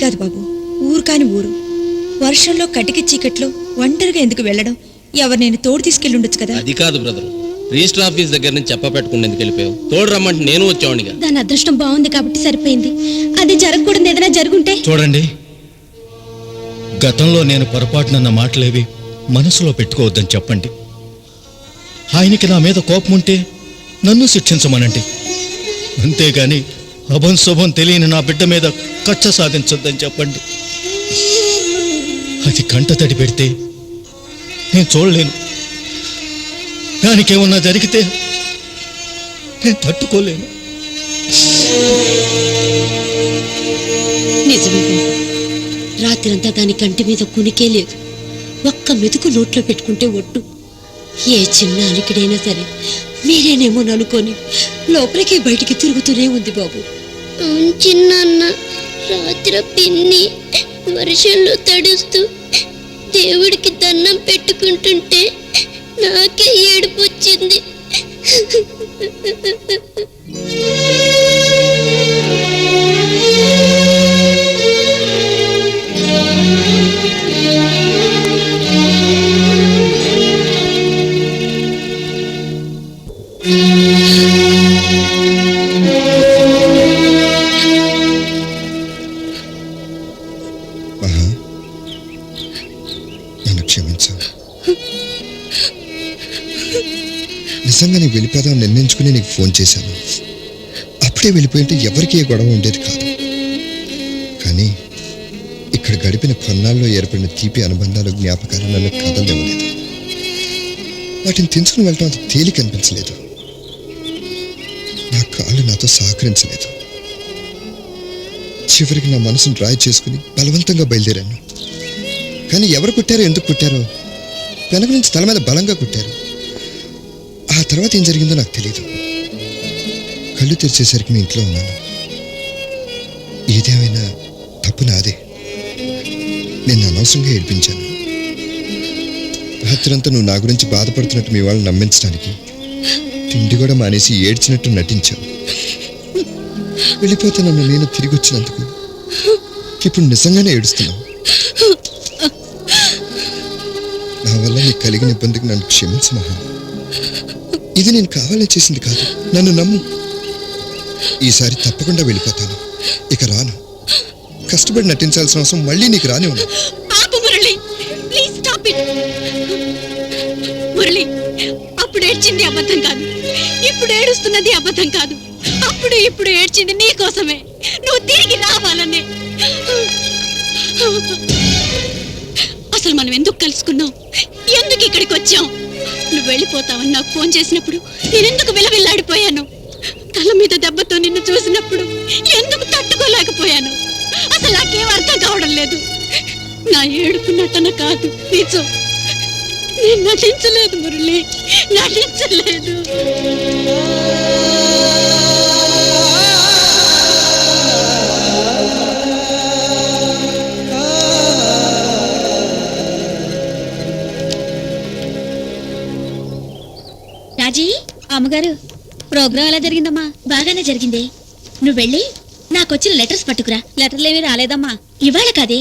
కాదు బాబు. ఊరు కాని ఊరు. వర్షంలో కటిక చీకట్లో ఒంటరిగా ఎందుకు వెళ్ళడం? ఎవరు నేను తోడు తీసుకెళ్ళి ఉండొచ్చు కదా? అది కాదు బ్రదర్. రిజిస్టర్ ఆఫీస్ దగ్గర నుంచి చెప్ప పెట్టుకుని ఎందుకు వెళ్ళిపోయావు. తోడు రమ్మంటే నేను వచ్చావునిగా దాని అదృష్టం బాగుంది కాబట్టి సరిపోయింది. అది జరగకూడదు ఏదైనా జరుగుంటే? చూడండి. గతంలో నేను పొరపాటునన్న మాటలేవి మనసులో పెట్టుకోవద్దని చెప్పండి. ఆయనకి నా మీద కోపం ఉంటే నన్ను శిక్షించమనండి. అంతేగాని అభం శుభం తెలియని నా బిడ్డ మీద కచ్చ సాధించొద్దని చెప్పండి. అది కంట తడి పెడితే నేను చూడలేను. దానికేమన్నా జరిగితే నేను తట్టుకోలేను. నిజమే రాత్రంతా దాని కంటి మీద కునికే లేదు. ఒక్క మెతుకు నోట్లో పెట్టుకుంటే ఒట్టు. ఏ చిన్న అలికిడైనా సరే మీరేనేమో నలుకొని లోపలికి బయటికి తిరుగుతూనే ఉంది బాబు. చిన్న రాత్రి పిన్ని వర్షంలో తడుస్తూ దేవుడికి దండం పెట్టుకుంటుంటే నాకే ఏడుపు వచ్చింది మహా. నన్ను క్షమించు. నిజంగా నీకు వెళ్ళిపోదాం నిర్ణయించుకుని నీకు ఫోన్ చేశాను. అప్పుడే వెళ్ళిపోయింటే ఎవరికి ఏ గొడవ ఉండేది కాదు. కానీ ఇక్కడ గడిపిన కొన్నాళ్ళలో ఏర్పడిన తీపి అనుబంధాలు జ్ఞాపకాలు నన్ను కదలనివ్వలేదు. వాటిని తెంచుకుని వెళ్ళటం అంత తేలిక అనిపించలేదు. నా నాతో సహకరించలేదు. చివరికి నా మనసును డ్రాయ్ చేసుకుని బలవంతంగా బయలుదేరాను. కానీ ఎవరు కుట్టారో ఎందుకు కుట్టారో? వెనక నుంచి తల మీద బలంగా కుట్టారు. ఆ తర్వాత ఏం జరిగిందో నాకు తెలియదు కళ్ళు తెరిచేసరికి మీ ఇంట్లో ఉన్నాను. ఏదేమైనా తప్పు నాదే. నేను అనవసరంగా ఏడ్పించాను. రాత్రంతా నువ్వు నా గురించి బాధపడుతున్నట్టు మీ వాళ్ళని నమ్మించడానికి తిండి కూడా మానేసి ఏడ్చినట్టు నటించావు. వెళ్ళిపోతే నన్ను నేను తిరిగి వచ్చినందుకు ఇప్పుడు నిజంగానే ఏడుస్తున్నావు. నా వల్ల నీకు కలిగిన ఇబ్బందికి నన్ను క్షమించు మహా. ఇది నేను కావాలని చేసింది కాదు. నన్ను నమ్ము. ఈసారి తప్పకుండా వెళ్ళిపోతాను. ఇక రాను. కష్టపడి నటించాల్సిన అవసరం మళ్ళీ నీకు రాని ఉన్నా అప్పుడు ఏడ్చింది అబద్ధం కాదు. ఇప్పుడు ఏడుస్తున్నది అబద్ధం కాదు. అప్పుడు ఇప్పుడు ఏడ్చింది నీ కోసమే. నువ్వు తిరిగి రావాలనే. అసలు మనం ఎందుకు కలుసుకున్నాం? ఎందుకు ఇక్కడికి వచ్చాం? నువ్వు వెళ్ళిపోతావని నాకు ఫోన్ చేసినప్పుడు నేను ఎందుకు విలవిల్లాడిపోయాను? తల మీద దెబ్బతో నిన్ను చూసినప్పుడు ఎందుకు తట్టుకోలేకపోయాను? అసలు నాకేం అర్థం కావడం లేదు. నా ఏడుపు నటన కాదు. నిజం. నేను నటించలేదు మురళి నటించలేదు. రాజీ అమ్మగారు ప్రోగ్రాం ఎలా జరిగిందమ్మా? బాగానే జరిగింది. నువ్వు వెళ్ళి నాకొచ్చిన లెటర్స్ పట్టుకురా. లెటర్లు ఏమీ రాలేదమ్మా. ఇవాళ కదే